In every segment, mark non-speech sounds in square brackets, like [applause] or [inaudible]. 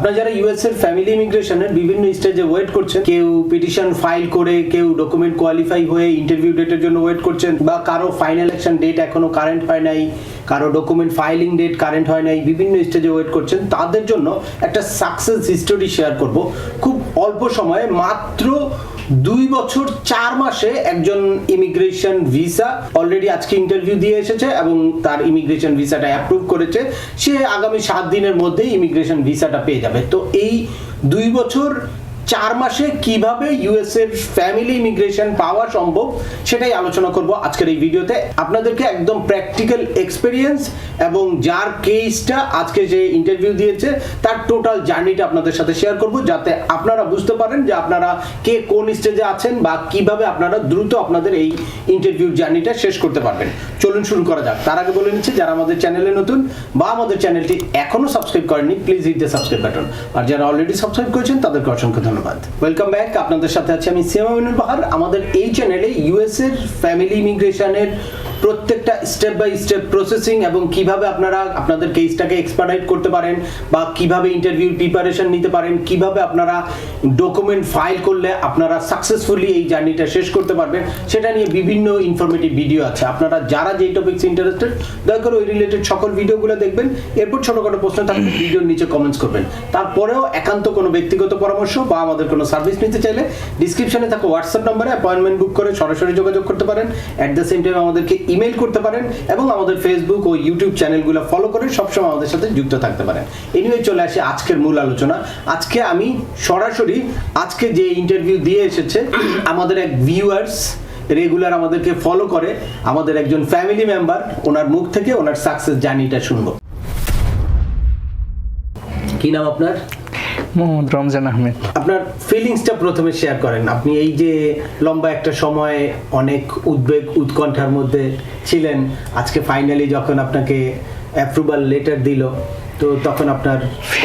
আপনারা যারা ইউএস এর ফ্যামিলি ইমিগ্রেশনের বিভিন্ন স্টেজে ওয়েট করছেন, কেউ পিটিশন ফাইল করে, কেউ ডকুমেন্ট কোয়ালিফাই হয়ে ইন্টারভিউ ডেটের জন্য ওয়েট করছেন, বা কারও ফাইনাল অ্যাকশন ডেট এখনও কারেন্ট হয় নাই, কারও ডকুমেন্ট ফাইলিং ডেট কারেন্ট হয় নাই, বিভিন্ন স্টেজে ওয়েট করছেন, তাদের জন্য একটা সাকসেস হিস্টোরি শেয়ার করব। খুব অল্প সময়ে মাত্র দুই বছর চার মাসে একজন ইমিগ্রেশন ভিসা অলরেডি আজকে ইন্টারভিউ দিয়ে এসেছে এবং তার ইমিগ্রেশন ভিসাটা অ্যাপ্রুভ করেছে। সে আগামী সাত দিনের মধ্যেই ইমিগ্রেশন ভিসাটা পেয়ে যাবে। তো এই দুই বছর চার মাসে কীভাবে ইউএস এর ফ্যামিলি ইমিগ্রেশন পাওয়া সম্ভব সেটাই আলোচনা করব আজকের এই ভিডিওতে। আপনাদেরকে একদম প্র্যাকটিক্যাল এক্সপেরিয়েন্স এবং যার কেসটা আজকে যে ইন্টারভিউ দিয়েছে, তার টোটাল জার্নিটা আপনাদের সাথে শেয়ার করব যাতে আপনারা বুঝতে পারেন যে আপনারা কে কোন স্টেজে আছেন বা কীভাবে আপনারা দ্রুত আপনাদের এই ইন্টারভিউ জার্নিটা শেষ করতে পারবেন। চলুন শুরু করা যাক। তার আগে বলে নিচ্ছি, যারা আমাদের চ্যানেলে নতুন বা আমাদের চ্যানেলটি এখনও সাবস্ক্রাইব করেননি please hit the subscribe button আর যারা অলরেডি সাবস্ক্রাইব করেছেন, তাদেরকে অসংখ্য ধন্যবাদ। ওয়েলকাম ব্যাক আপনাদের সাথে আছি আমি সিয়ামা মিনুল বাহার আমাদের এই চ্যানেলে ইউএস এর ফ্যামিলি ইমিগ্রেশনের প্রত্যেকটা স্টেপ বাই স্টেপ প্রসেসিং এবং কীভাবে আপনারা আপনাদের কেসটাকে এক্সপার্টাইট করতে পারেন বা কীভাবে ইন্টারভিউ প্রিপারেশন নিতে পারেন কীভাবে আপনারা ডকুমেন্ট ফাইল করলে আপনারা সাকসেসফুলি এই জার্নিটা শেষ করতে পারবেন সেটা নিয়ে বিভিন্ন ইনফরমেটিভ ভিডিও আছে। আপনারা যারা যেই টপিকস ইন্টারেস্টেড দয়া করে ওই রিলেটেড সকল ভিডিওগুলো দেখবেন এরপর ছোটখাটো প্রশ্ন থাকলে ভিডিওর নিচে কমেন্টস করবেন। তারপরেও একান্ত কোনো ব্যক্তিগত পরামর্শ বা আমাদের কোনো সার্ভিস নিতে চাইলে ডিসক্রিপশনে থাকা হোয়াটসঅ্যাপ নম্বরে অ্যাপয়েন্টমেন্ট বুক করে সরাসরি যোগাযোগ করতে পারেন। অ্যাট দ্য সেম টাইম আমাদেরকে ইমেল করতে পারেন এবং আমাদের ফেসবুক ও ইউটিউব চ্যানেলগুলো ফলো করে সবসময় আমাদের সাথে যুক্ত থাকতে পারেন। এনিওয়ে চলে আসি আজকের মূল আলোচনা। আজকে আমি সরাসরি আজকে যে ইন্টারভিউ দিয়ে এসেছে, আমাদের এক ভিউয়ার্স রেগুলার আমাদেরকে ফলো করে, আমাদের একজন ফ্যামিলি মেম্বার ওনার মুখ থেকে, ওনার সাকসেস জার্নিটা শুনব। কি নাম আপনার? মোহাম্মদ রমজান আহমেদ। আপনার ফিলিংসটা প্রথমে শেয়ার করেন। আপনি এই যে লম্বা একটা সময় অনেক উদ্বেগ উৎকণ্ঠার মধ্যে ছিলেন আজকে ফাইনালি যখন আপনাকে অ্যাপ্রুভাল লেটার দিল তো তখন আপনার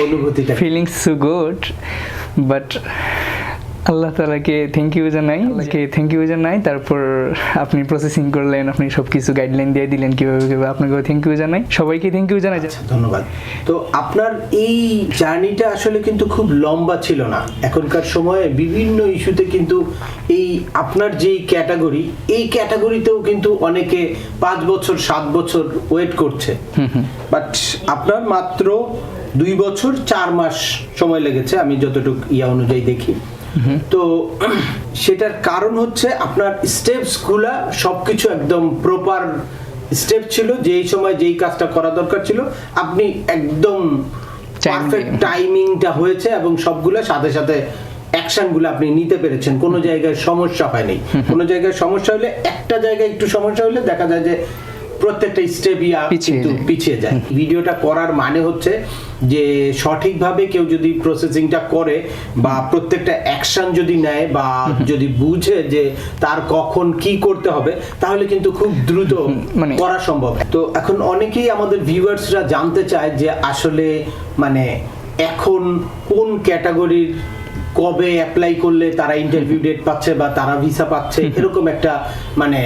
অনুভূতিটা feelings so good but Allah তালাকে থ্যাংক ইউ জানাই আল্লাহকে থ্যাংক ইউ জানাই তারপর আপনি প্রসেসিং করলেন আপনি সব কিছু গাইডলাইন দিয়ে দিলেন কীভাবে কীভাবে আপনাকেও থ্যাংক ইউ জানাই। সবাইকে থ্যাংক ইউ জানাই। আচ্ছা, ধন্যবাদ। তো আপনার এই জার্নিটা আসলে কিন্তু খুব লম্বা ছিল না। এখনকার সময়ে বিভিন্ন ইস্যুতে কিন্তু এই আপনার যেই ক্যাটাগরি এই ক্যাটাগরিতেও কিন্তু অনেকে পাঁচ বছর সাত বছর ওয়েট করছে। বাট আপনার মাত্র দুই বছর চার মাস সময় লেগেছে আমি যতটুকু ইয়া অনুযায়ী দেখি। তো সেটার কারণ হচ্ছে আপনার স্টেপসগুলা সবকিছু একদম প্রপার স্টেপ ছিল যেই সময় যেই কাজটা করা দরকার ছিল। আপনি একদম পারফেক্ট টাইমিংটা হয়েছে এবং সবগুলো সাথে সাথে অ্যাকশনগুলো আপনি নিতে পেরেছেন। কোনো জায়গায় সমস্যা হয়নি। কোনো জায়গায় সমস্যা হলে একটা জায়গায় একটু সমস্যা হলে দেখা যায় যে প্রত্যেকটা স্টেপ কিন্তু যায়। পিছিয়ে যায়। ভিডিওটা করার মানে হচ্ছে যে সঠিকভাবে কেউ যদি প্রসেসিংটা করে বা প্রত্যেকটা অ্যাকশন যদি নেয় বা যদি বুঝে যে তার কখন কি করতে হবে তাহলে কিন্তু খুব দ্রুত মানে- করা সম্ভব। তো এখন অনেকেই আমাদের ভিউয়ার্সরা জানতে চায় যে আসলে মানে এখন কোন ক্যাটাগরির কবে অ্যাপ্লাই করলে তারা ইন্টারভিউ ডেট পাচ্ছে বা তারা ভিসা পাচ্ছে এরকম একটা মানে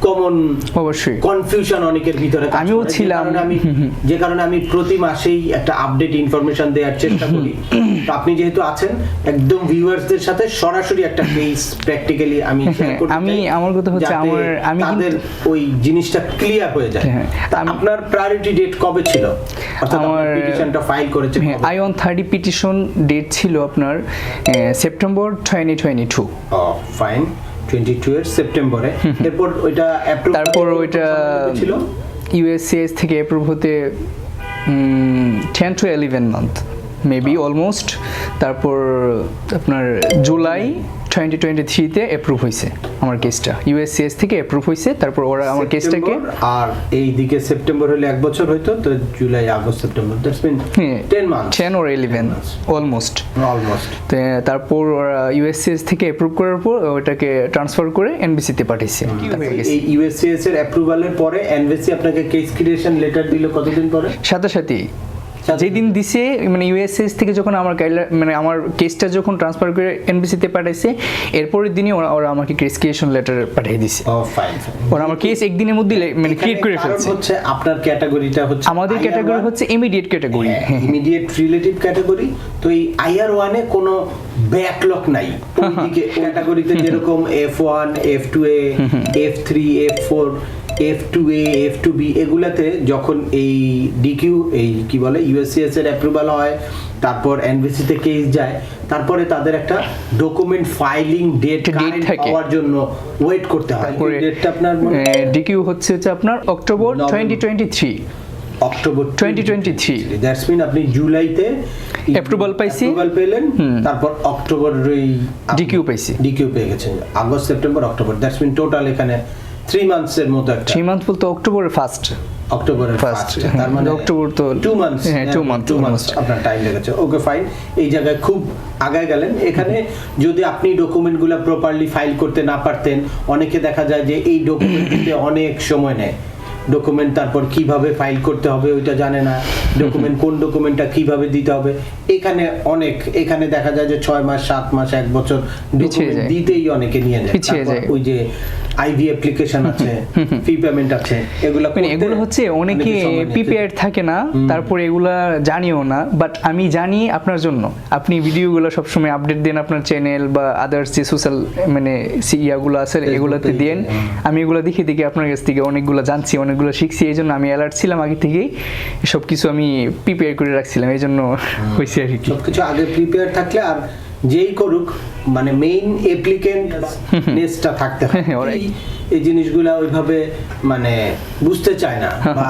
কমন অবশ্যই। কনফিউশন অনেকের ভিতরে আমিও ছিলাম। আমি যে কারণে আমি প্রতি মাসেই একটা আপডেট ইনফরমেশন দেওয়ার চেষ্টা করি। তো আপনি যেহেতু আছেন একদম ভিউয়ার্সদের সাথে সরাসরি একটা কেস প্র্যাকটিক্যালি আমি আমি- আমার কথা হচ্ছে আমার- আমি তাদের ওই জিনিসটা ক্লিয়ার হয়ে যায়। হ্যাঁ, আপনার প্রায়োরিটি ডেট কবে ছিল? অর্থাৎ আমার- পিটিশনটা ফাইল করেছে I one thirty petition date ছিল আপনার September twenty twenty two fine twenty two এর সেপ্টেম্বরে এরপর ওইটা তারপর ওইটা ছিল? ইউএসসিএস থেকে অ্যাপ্রুভ হতে ten to eleven month maybe almost তারপর আপনার জুলাই টোয়েন্টি টোয়েন্টি থ্রিতে অ্যাপ্রুভ হয়েছে আমার কেসটা ইউএসসিএস থেকে অ্যাপ্রুভ হয়েছে তারপর ওরা আমার কেসটাকে আর এই দিকে সেপ্টেম্বর হলে এক বছর হইতো তো July August September that's mean হ্যাঁ, 10 months ten or eleven almost almost তারপর ওরা ইউএসসিএস থেকে অ্যাপ্রুভ করার পর ওটাকে ট্রান্সফার করে এনবিসিতে পাঠিয়েছে। এই ইউএসসিএস এর অ্যাপ্রুভালের পরে এনভিসি আপনাকে কেস ক্রিয়েশন লেটার দিল কতদিন পরে? সাথে সাথে যেদিন দিছে মানে ইউএসএস থেকে যখন আমার মানে আমার কেসটা যখন ট্রান্সফার করে এনবিসিতে পাঠাইছে এরপরের দিনই ওরা ওরা আমাকে ক্রিসকিয়েশন লেটার পাঠিয়ে দিছে। ও ফাইন ওরা আমার কেস একদিনের মধ্যে মানে ক্রিয়েট করে ফেলছে। হচ্ছে আপনার ক্যাটাগরিটা হচ্ছে আমাদের ক্যাটাগরি হচ্ছে immediate category immediate relative category তো এই আইআর ওয়ানে কোনো ব্যাকলগ নাই। [laughs] ক্যাটাগরিতে যেরকম F one F two A F three F four F two A F two B এগুলাতে যখন এই ডিকিউ এই কি বলে ইউএসসিএস এর অ্যাপ্রুভাল হয় তারপর এনবিসি তে কেস যায় তারপরে তাদের একটা ডকুমেন্ট ফাইলিং ডেট থাকে। পাওয়ার জন্য ওয়েট করতে হয় ডেটটা আপনার ডিকিউ হচ্ছে হচ্ছে আপনার October November. Twenty twenty three October 2023 that's mean আপনি জুলাইতে Approval পাইছি। অ্যাপ্রুভাল পেলেন তারপর অক্টোবর ডিকিউ পাইছি। ডিকিউ পেয়ে গেছেন August September October that's mean total এখানে থ্রি মান্থস এর মতো একটা। থ্রি মান্থ বলতে অক্টোবরের ফার্স্ট অক্টোবরের ফার্স্ট তার মানে অক্টোবর তো টু মান্থস হ্যাঁ, two month, টু মান্থস আপনার টাইম লেগেছে। ওকে ফাইন এই জায়গায় খুব আগায় গেলেন। এখানে যদি আপনি ডকুমেন্টগুলো প্রপারলি ফাইল করতে না পারতেন অনেকে দেখা যায় যে এই ডকুমেন্ট দিতে অনেক সময় নেয়। ডকুমেন্ট তারপর কীভাবে ফাইল করতে হবে ওইটা জানে না। ডকুমেন্ট কোন ডকুমেন্টটা কীভাবে দিতে হবে। এখানে অনেক এখানে দেখা যায় যে ছয় মাস সাত মাস এক বছর। দিতেই অনেকে নিয়ে যায়। ওই যে আইভি অ্যাপ্লিকেশন আছে ফি পেমেন্ট আছে এগুলো মানে এগুলো হচ্ছে অনেকে প্রিপেয়ার থাকে না তারপরে এগুলা জানিও না বাট আমি জানি আপনার জন্য। আপনি ভিডিওগুলো সবসময় আপডেট দেন আপনার চ্যানেল বা আদার্স যে সোশ্যাল মানে ইয়াগুলো আছে এগুলোতে দেন। আমি এগুলো দেখে দেখে আপনার কাছ থেকে অনেকগুলো জানছি অনেকগুলো শিখছি এই জন্য আমি অ্যালার্ট ছিলাম আগে থেকেই। সব কিছু আমি প্রিপেয়ার করে রাখছিলাম এই জন্য হয়েছে আর কি। সবকিছু আগে প্রিপেয়ার থাকলে আর যেই করুক মানে মেইন অ্যাপ্লিকেন্ট নেসটা থাকতে হয় এই- জিনিসগুলা ওইভাবে মানে বুঝতে চায় না। [laughs] বা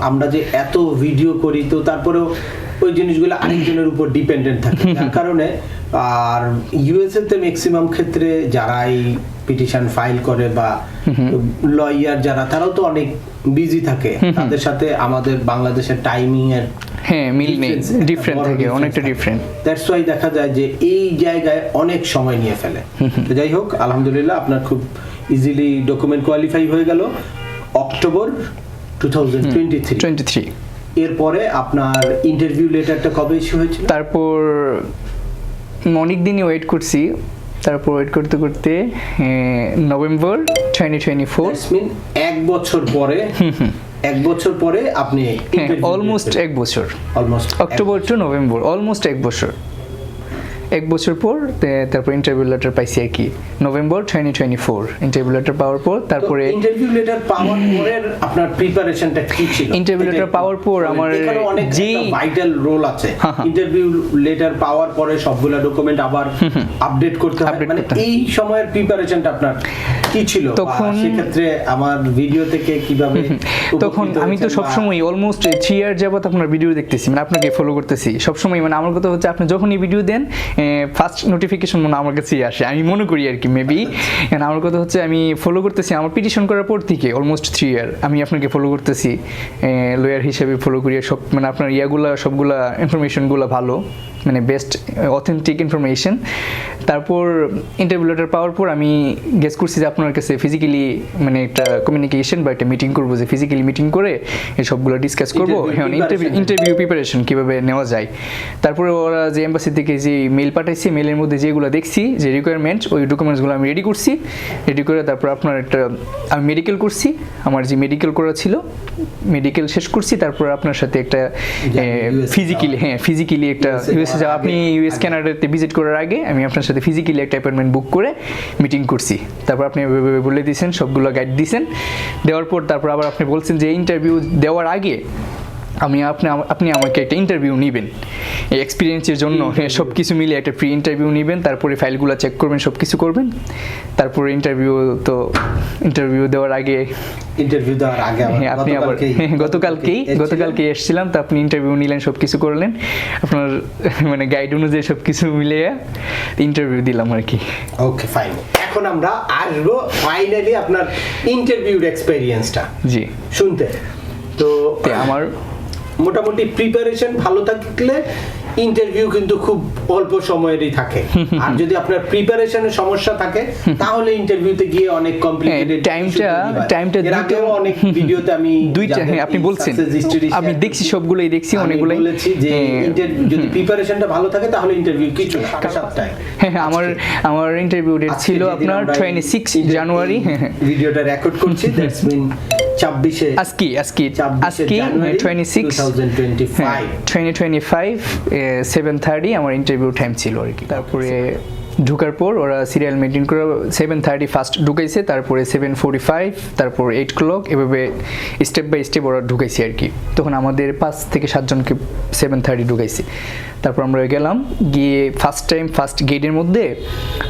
আমরা যে এত ভিডিও করি তো তারপরেও ওই জিনিসগুলো আরেকজনের উপর ডিপেন্ডেন্ট থাকে। [laughs] যার কারণে আর ইউএসএ তে ম্যাক্সিমাম ক্ষেত্রে যারা এই পিটিশন ফাইল করে বা [laughs] লয়ার যারা তারাও তো অনেক বিজি থাকে। তাদের সাথে আমাদের বাংলাদেশের টাইমিং এর হ্যাঁ মিল নেই। ডিফারেন্ট থাকে অনেকটা ডিফারেন্ট দ্যাটস ওয়াই দেখা যায় যে এই জায়গায় অনেক সময় নিয়ে ফেলে। তো যাই হোক আলহামদুলিল্লাহ আপনার খুব ইজিলি ডকুমেন্ট কোয়ালিফাই হয়ে গেল। October two thousand twenty three twenty three এরপরে আপনার ইন্টারভিউ লেটারটা কবে ইস্যু হয়েছিল? তারপর অনেক দিনই ওয়েট করছি। তারপর ওয়েট করতে করতে নভেম্বর টোয়েন্টি টোয়েন্টি ফোর এক বছর পরে এক বছর পরে আপনি হ্যাঁ অলমোস্ট এক বছর। Almost October to November almost এক বছর। এক বছর পর তারপর ইন্টারভিউ লেটার পাইছি আর কি। November twenty twenty four interview letter পাওয়ার পর তারপরে ইন্টারভিউ লেটার পাওয়ার পরে আপনার প্রিপারেশনটা কি ছিল? Interview letter পাওয়ার পর আমার যেই- ভাইটাল রোল আছে। ইন্টারভিউ লেটার পাওয়ার পরে সবগুলা ডকুমেন্ট আবার আপডেট করতে হয়। মানে এই সময়ের প্রিপারেশনটা আপনার কি ছিল? তখন- সেক্ষেত্রে আমার ভিডিও থেকে কীভাবে তখন আমি তো সবসময় অলমোস্ট থ্রি ইয়ার যাবত আপনার ভিডিও দেখতেছি। মানে আপনাকে ফলো করতেছি। সবসময় মানে আমার কথা হচ্ছে আপনি যখনই ভিডিও দেন ফার্স্ট নোটিফিকেশন মনে আমার কাছেই আসে। আমি মনে করি আর কি মেবি আমার কথা হচ্ছে আমি ফলো করতেছি আমার পিটিশন করার পর থেকে অলমোস্ট থ্রি ইয়ার আমি আপনাকে ফলো করতেছি। লয়ার হিসেবে ফলো করি সব মানে আপনার ইয়াগুলা সবগুলা ইনফরমেশনগুলো ভালো মানে বেস্ট অথেন্টিক ইনফরমেশন তারপর ইন্টারভিউ লেটার পাওয়ার পর আমি গেস করছি যে আপনার কাছে ফিজিক্যালি মানে একটা কমিউনিকেশন বা একটা মিটিং করব যে ফিজিক্যালি মিটিং করে এই সবগুলো ডিসকাস করব। হ্যাঁ ইন্টারভিউ ইন্টারভিউ প্রিপারেশন কীভাবে নেওয়া যায়। তারপরে ওরা যে এম্বাসি থেকে যে মেল পাঠাইছে মেলের মধ্যে যেগুলো দেখছি যে রিকোয়ারমেন্ট ওই ডকুমেন্টসগুলো আমি রেডি করছি। রেডি করে তারপর আপনার একটা আমি মেডিকেল করছি আমার যে মেডিকেল করা ছিল মেডিকেল শেষ করছি তারপর আপনার সাথে একটা ফিজিক্যালি হ্যাঁ ফিজিক্যালি একটা ইউএসএ যাওয়ার আপনি ইউএস আগে। কানাডাতে ভিজিট করার আগে আমি আপনার সাথে ফিজিক্যালি একটা অ্যাপয়েন্টমেন্ট বুক করে মিটিং করছি। তারপর আপনি বলে দিয়েছেন সবগুলো গাইড দিয়েছেন। দেওয়ার পর তারপর আবার আপনি বলছেন যে ইন্টারভিউ দেওয়ার আগে আমি আপনি আপনি আমাকে একটা ইন্টারভিউ নেবেন। এই এক্সপিরিয়েন্সের জন্য সব কিছু মিলে একটা প্রি ইন্টারভিউ নেবেন তারপরে ফাইলগুলো চেক করবেন সব কিছু করবেন। তারপরে ইন্টারভিউ তো ইন্টারভিউ দেওয়ার আগে ইন্টারভিউ দেওয়ার আগে হ্যাঁ আপনি আবার গতকালকেই- হ্যাঁ, গতকালকেই এসেছিলাম তো আপনি ইন্টারভিউ নিলেন সব কিছু করলেন। আপনার মানে গাইড অনুযায়ী সব কিছু মিলিয়ে ইন্টারভিউ দিলাম আর কি। ওকে ফাইন এখন আমরা আসব ফাইনালি আপনার ইন্টারভিউর এক্সপেরিয়েন্সটা জি। শুনতে। তো আমার মোটামুটি প্রিপারেশন ভালো থাকলে ইন্টারভিউ কিন্তু খুব অল্প সময়েরই থাকে। আর যদি আপনার প্রিপারেশনের সমস্যা থাকে তাহলে ইন্টারভিউতে গিয়ে অনেক কমপ্লিকেটেড টাইমটা- টাইমটা আগেও অনেক ভিডিওতে আমি [laughs] দুইটা হ্যাঁ আপনি বলছেন। আমি দেখছি সবগুলোই দেখছি অনেকগুলোই। বলেছি যে হ্যাঁ, যদি প্রিপারেশনটা ভালো থাকে তাহলে ইন্টারভিউ কিছু সাতটায়। হ্যাঁ হ্যাঁ আমার আমার ইন্টারভিউ ডেট ছিল আপনার আমরা এই টোয়েন্টি সিক্স inter- জানুয়ারি এই ভিডিওটা রেকর্ড করছি [laughs] দ্যাটস মিন ছাব্বিশে আজকে আজকে ছাব্বিশে twenty six twenty twenty five seven thirty আমার ইন্টারভিউ টাইম ছিল আর কি। তারপরে ঢুকার পর ওরা সিরিয়াল মেনটেন করে সেভেন থার্টি ফার্স্ট ঢুকাইছে তারপরে সেভেন ফোর্টি ফাইভ তারপর এইট ক্লক এভাবে স্টেপ বাই স্টেপ ওরা ঢুকাইছে আর কি। তখন আমাদের পাঁচ থেকে সাতজনকে সেভেন থার্টি ঢুকাইছে। তারপর আমরা গেলাম গিয়ে ফার্স্ট টাইম ফার্স্ট গেটের মধ্যে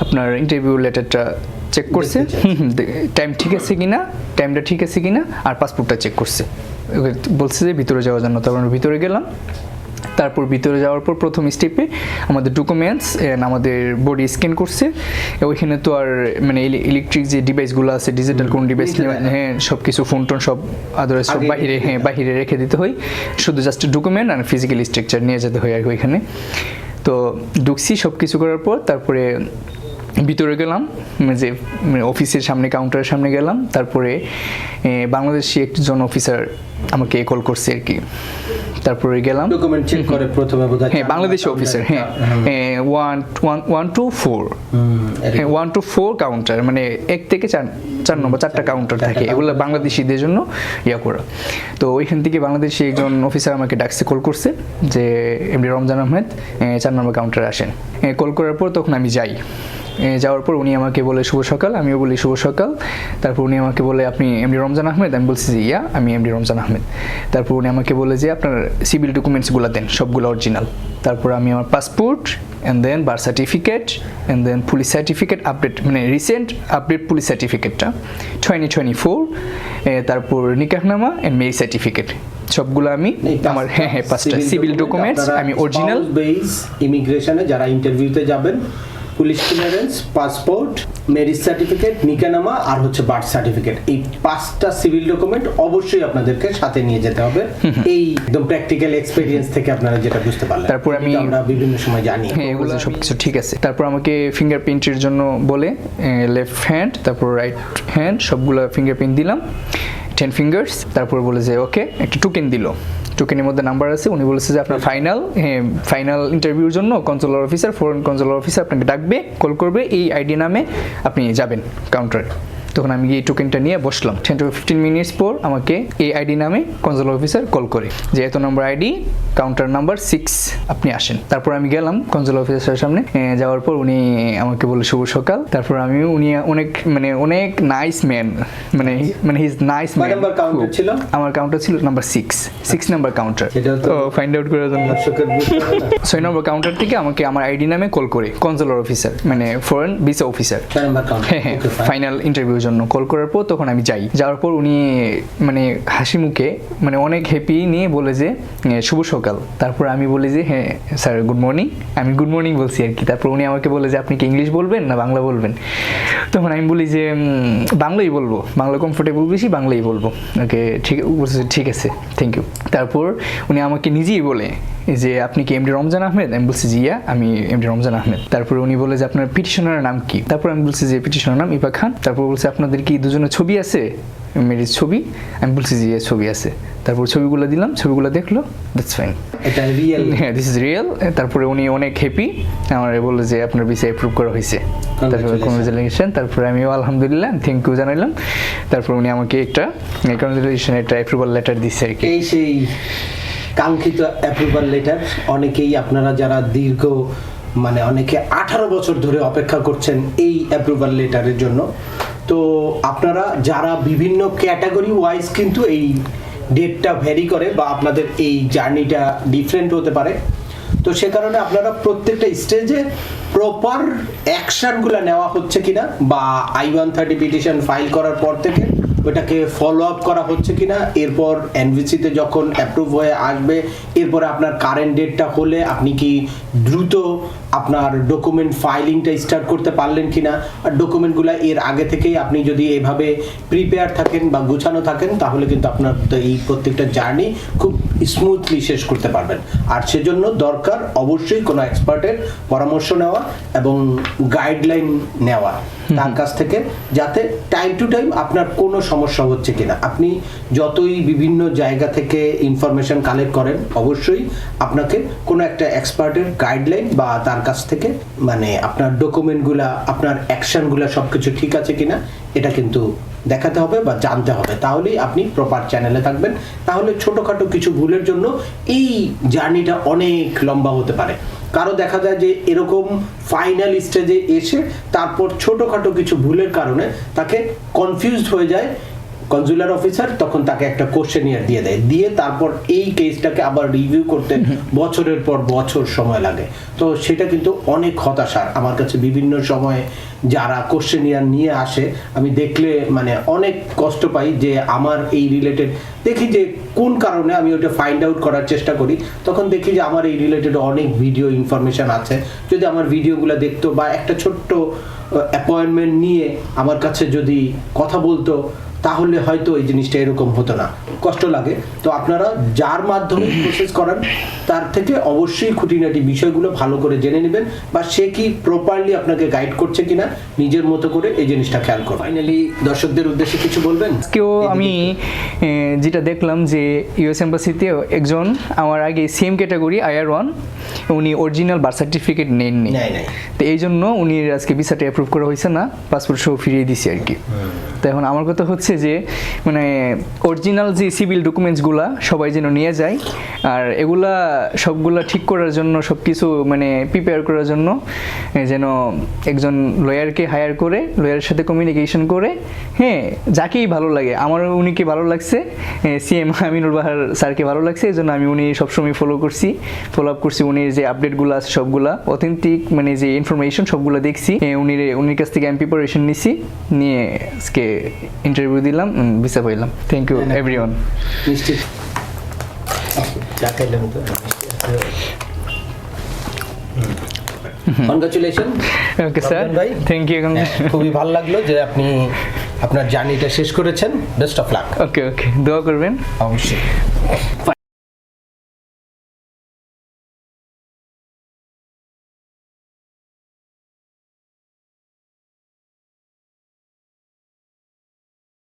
আপনার ইন্টারভিউ লেটারটা চেক করছে। দেখতে টাইম ঠিক আছে কিনা টাইমটা ঠিক আছে কিনা আর পাসপোর্টটা চেক করছে। বলছে যে ভিতরে যাওয়ার জন্য। তারপর আমরা ভিতরে গেলাম। তারপর ভিতরে যাওয়ার পর প্রথম স্টেপে আমাদের ডকুমেন্টস অ্যান্ড আমাদের বডি স্ক্যান করছে। ওইখানে তো আর মানে ইলেকট্রিক যে ডিভাইসগুলো আছে ডিজিটাল কোন ডিভাইস হ্যাঁ। সব কিছু ফোন টোন সব আদারওয়াইজ সব বাহিরে হ্যাঁ বাহিরে রেখে দিতে হয়। শুধু জাস্ট ডকুমেন্ট আর ফিজিক্যাল স্ট্রাকচার নিয়ে যেতে হয় আর কি ওইখানে। তো ঢুকছি সব কিছু করার পর তারপরে ভিতরে গেলাম মানে যে মানে অফিসের সামনে কাউন্টারের সামনে গেলাম তারপরে বাংলাদেশি একজন অফিসার আমাকে কল করছে আর কি। তারপরে গেলাম। ডকুমেন্ট চেক করে প্রথমে বোধহয় হ্যাঁ বাংলাদেশি অফিসার হ্যাঁ। ওয়ান ওয়ান টু ফোর হ্যাঁ ওয়ান টু ফোর কাউন্টার মানে এক থেকে চার চার নম্বর চারটা কাউন্টার থাকে। এগুলো বাংলাদেশিদের জন্য ইয়া করা। তো ওইখান থেকে বাংলাদেশি একজন অফিসার আমাকে ডাকছে কল করছে যে এমডি রমজান আহমেদ চার নম্বর কাউন্টারে আসেন। কল করার পর তখন আমি যাই। যাওয়ার পর উনি আমাকে বলে শুভ সকাল। আমিও বলি শুভ সকাল। তারপর উনি আমাকে বলে আপনি এমডি রমজান আহমেদ? আমি বলছি যে ইয়া আমি এমডি রমজান আহমেদ। তারপর উনি আমাকে বলে যে আপনার সিভিল ডকুমেন্টসগুলো দেন সবগুলো অরিজিনাল তারপর আমি আমার passport and then birth certificate and then police certificate update মানে রিসেন্ট আপডেট পুলিশ সার্টিফিকেটটা টোয়েন্টি টোয়েন্টি ফোর তারপর নিকাহনামা অ্যান্ড মেরি সার্টিফিকেট সবগুলো আমি আমার হ্যাঁ হ্যাঁ পাঁচটা সিভিল ডকুমেন্টস আমি অরিজিনাল বেস ইমিগ্রেশনে যারা ইন্টারভিউতে যাবেন police clearance passport marriage certificate নিকানামা আর হচ্ছে বার্থ সার্টিফিকেট এই পাঁচটা সিভিল ডকুমেন্ট অবশ্যই আপনাদেরকে সাথে নিয়ে যেতে হবে। এই একদম প্র্যাকটিক্যাল এক্সপেরিয়েন্স থেকে আপনারা যেটা বুঝতে পারলেন। তারপর আমি- আমরা বিভিন্ন সময় জানি। হ্যাঁ এগুলো সব কিছু ঠিক আছে। তারপর আমাকে ফিঙ্গারপ্রিন্টের জন্য বলে লেফট হ্যান্ড তারপর রাইট হ্যান্ড সবগুলো ফিঙ্গারপ্রিন্ট দিলাম। টেন ফিঙ্গার্স তারপর বলে যে ওকে একটা টোকেন দিল। টোকেনের মধ্যে নাম্বার আছে, উনি বলেছে যে, আপনার ফাইনাল ফাইনাল ইন্টারভিউর জন্য consular officer foreign consular officer আপনাকে ডাকবে কল করবে, এই আইডি নামে আপনি যাবেন কাউন্টারে তখন আমি এই টোকেনটা নিয়ে বসলাম। টেন টু ফিফটিন মিনিটস পর আমাকে এই আইডি নামে কনসুলার অফিসার কল করে যে এত number ID counter number six আপনি আসেন। তারপর আমি গেলাম কনসুলার অফিসারের সামনে যাওয়ার পর উনি আমাকে বলে শুভ সকাল। তারপর আমি উনি অনেক মানে অনেক নাইস ম্যান মানে মানে হিজ নাইস ম্যান ছিল? আমার কাউন্টার ছিল number six six number counter তো- ফাইন্ড আউট করার জন্য? [laughs] ছয় নম্বর কাউন্টার থেকে আমাকে আমার আইডি নামে কল করে কনসুলার অফিসার মানে ফরেন ভিসা অফিসার হ্যাঁ হ্যাঁ ফাইনাল ইন্টারভিউর জন্য কল করার পর তখন আমি যাই। যাওয়ার পর উনি মানে হাসি মুখে মানে অনেক হ্যাপি নিয়ে বলে যে শুভ সকাল। তারপর আমি বলি যে হ্যাঁ স্যার গুড মর্নিং আমি গুড মর্নিং বলছি আর কি। তারপর উনি আমাকে বলে যে, আপনি কি ইংলিশ বলবেন না বাংলা বলবেন? তখন আমি বলি যে বাংলাই বলব। বাংলা কমফোর্টেবল বেশি, বাংলাই বলব। ওকে, ঠিক ঠিক আছে থ্যাংক ইউ তারপর উনি আমাকে নিজেই বলে যে আপনি কি এমডি রমজান আহমেদ? আমি বলছি জিয়া আমি এমডি রমজান আহমেদ। তারপর উনি বলে যে আপনার পিটিশনারের নাম কি? তারপর আমি বলছি যে পিটিশনার নাম ইফা খান। তারপর বলছে আপনাদের কি দুজনের ছবি আছে? মেরিজ ছবি? আমি বলছি যে ছবি আছে। তারপর ছবিগুলো দিলাম ছবিগুলো দেখল দ্যাটস ফাইন এটা রিয়েল হ্যাঁ দিস ইজ রিয়েল তারপরে উনি অনেক হ্যাপি আমার বলল যে আপনার ভিসা অ্যাপ্রুভ করা হয়েছে। তারপরে. কংগ্রেচুলেশন তারপরে আমিও আলহামদুলিল্লাহ থ্যাংক ইউ জানাইলাম। তারপর উনি আমাকে একটা কংগ্রেচুলেশন একটা অ্যাপ্রুভাল লেটার দিচ্ছে আর কি। এই সেই কাঙ্ক্ষিত অ্যাপ্রুভাল লেটার অনেকেই আপনারা যারা দীর্ঘ মানে অনেকে আঠারো বছর ধরে অপেক্ষা করছেন এই অ্যাপ্রুভাল লেটারের জন্য। তো আপনারা যারা বিভিন্ন ক্যাটাগরি ওয়াইজ কিন্তু এই ডেটটা ভ্যারি করে বা আপনাদের এই জার্নিটা ডিফারেন্ট হতে পারে, তো সে কারণে আপনারা প্রত্যেকটা স্টেজে প্রপার অ্যাকশনগুলো নেওয়া হচ্ছে কিনা বা I one thirty petition file করার পর থেকে ওটাকে ফলো আপ করা হচ্ছে কিনা, এরপর এনভিসিতে যখন অ্যাপ্রুভ হয়ে আসবে, এরপরে আপনার কারেন্ট ডেটটা হলে আপনি কি দ্রুত আপনার ডকুমেন্ট ফাইলিংটা স্টার্ট করতে পারলেন কি না আর ডকুমেন্টগুলো এর আগে থেকেই আপনি যদি এভাবে প্রিপেয়ার থাকেন বা গুছানো থাকেন তাহলে কিন্তু আপনার এই প্রত্যেকটা জার্নি খুব স্মুথলি শেষ করতে পারবেন। আর সেজন্য দরকার অবশ্যই কোনো এক্সপার্টের পরামর্শ নেওয়া এবং গাইডলাইন নেওয়া তার কাছ থেকে যাতে টাইম টু টাইম আপনার কোনো সমস্যা হচ্ছে কিনা। আপনি যতই বিভিন্ন জায়গা থেকে ইনফরমেশন কালেক্ট করেন অবশ্যই আপনাকে কোনো একটা এক্সপার্টের গাইডলাইন বা তার কাছ থেকে মানে আপনার ডকুমেন্টগুলা আপনার অ্যাকশনগুলো সব কিছু ঠিক আছে কিনা, এটা কিন্তু দেখাতে হবে বা জানতে হবে। তাহলেই আপনি প্রপার চ্যানেলে থাকবেন। তাহলে ছোটোখাটো কিছু ভুলের জন্য এই জার্নিটা অনেক লম্বা হতে পারে। কারও দেখা যায় যে এরকম ফাইনাল স্টেজে এসে তারপর ছোটোখাটো কিছু ভুলের কারণে তাকে কনফিউজড হয়ে যায় কনজুলার অফিসার তখন তাকে একটা কোশ্চেনিয়ার দিয়ে দেয়। দিয়ে তারপর এই কেসটাকে আবার রিভিউ করতে বছরের পর বছর সময় লাগে। তো সেটা কিন্তু অনেক হতাশার। আমার কাছে বিভিন্ন সময়ে যারা কোশ্চেনিয়ার নিয়ে আসে, আমি দেখলে মানে অনেক কষ্ট পাই যে আমার এই রিলেটেড দেখি যে কোন কারণে আমি ওটা ফাইন্ড আউট করার চেষ্টা করি। তখন দেখি যে আমার এই রিলেটেড অনেক ভিডিও ইনফরমেশন আছে। যদি আমার ভিডিওগুলো দেখতো বা একটা ছোট্ট অ্যাপয়েন্টমেন্ট নিয়ে আমার কাছে যদি কথা বলতো তাহলে হয়তো এই জিনিসটা এরকম হতো না। কষ্ট লাগে। তো আপনারা যার মাধ্যমে প্রসেস করান তার থেকে অবশ্যই খুঁটিনাটি বিষয়গুলো ভালো করে জেনে নেবেন বা সে কি প্রপারলি আপনাকে গাইড করছে কিনা নিজের মতো করে এই জিনিসটা খেয়াল করুন। ফাইনালি দর্শকদের উদ্দেশ্যে কিছু বলবেন? আজকেও আমি যেটা দেখলাম যে ইউএস এম্বাসিতে একজন আমার আগে সেম ক্যাটাগরি আয়ার ওয়ান উনি অরিজিনাল বার্থ সার্টিফিকেট নেননি। তো এই জন্য উনি আজকে ভিসাটা অ্যাপ্রুভ করা হয়েছে না পাসপোর্ট সহ ফিরিয়ে দিছি আর কি। তো এখন আমার কথা হচ্ছে যে মানে অরিজিনাল যে সিভিল ডকুমেন্টসগুলা সবাই যেন নিয়ে যায়, আর এগুলা সবগুলা ঠিক করার জন্য সব কিছু মানে প্রিপেয়ার করার জন্য যেন একজন লয়ারকে হায়ার করে লয়ারের সাথে কমিউনিকেশন করে হ্যাঁ যাকেই ভালো লাগে। আমার উনিকে ভালো লাগছে সিএম আমিনুল বাহার স্যারকে ভালো লাগছে এই জন্য আমি উনি সবসময় ফলো করছি। ফলো আপ করছি উনির যে আপডেটগুলো আছে সবগুলা অথেন্টিক মানে যে ইনফরমেশন সবগুলো দেখছি। উনির উনির কাছ থেকে আমি প্রিপারেশন নিছি, নিয়ে আজকে ইন্টারভিউ দিলাম ভিসা পাইলাম। Thank you everyone congratulation okay sir. Thank you খুবই ভালো লাগল যে আপনি আপনার জার্নিটা শেষ করেছেন। Best of luck okay okay দোয়া করবেন। অবশ্যই।